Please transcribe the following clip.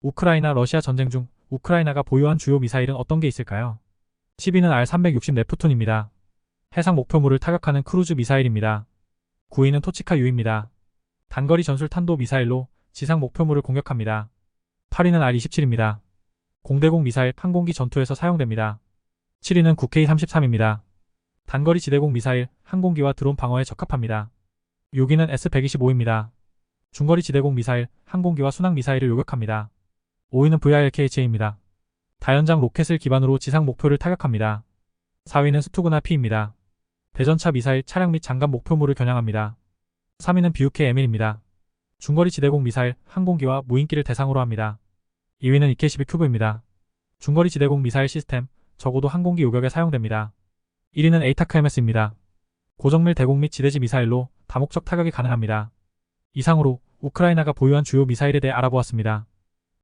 우크라이나 러시아 전쟁 중 우크라이나가 보유한 주요 미사일은 어떤 게 있을까요? 10위는 R360 네프툰입니다. 해상 목표물을 타격하는 크루즈 미사일입니다. 9위는 토치카 U입니다. 단거리 전술 탄도 미사일로 지상 목표물을 공격합니다. 8위는 R27입니다. 공대공 미사일 항공기 전투에서 사용됩니다. 7위는 9K33입니다. 단거리 지대공 미사일 항공기와 드론 방어에 적합합니다. 6위는 S125입니다. 중거리 지대공 미사일 항공기와 순항 미사일을 요격합니다. 5위는 VILKHA입니다. 다연장 로켓을 기반으로 지상 목표를 타격합니다. 4위는 스투그나 P입니다. 대전차 미사일 차량 및 장갑 목표물을 겨냥합니다. 3위는 BUK-M1입니다. 중거리 지대공 미사일 항공기와 무인기를 대상으로 합니다. 2위는 EK-12 큐브입니다. 중거리 지대공 미사일 시스템, 적어도 항공기 요격에 사용됩니다. 1위는 에이타크-MS입니다. 고정밀 대공 및 지대지 미사일로 다목적 타격이 가능합니다. 이상으로 우크라이나가 보유한 주요 미사일에 대해 알아보았습니다.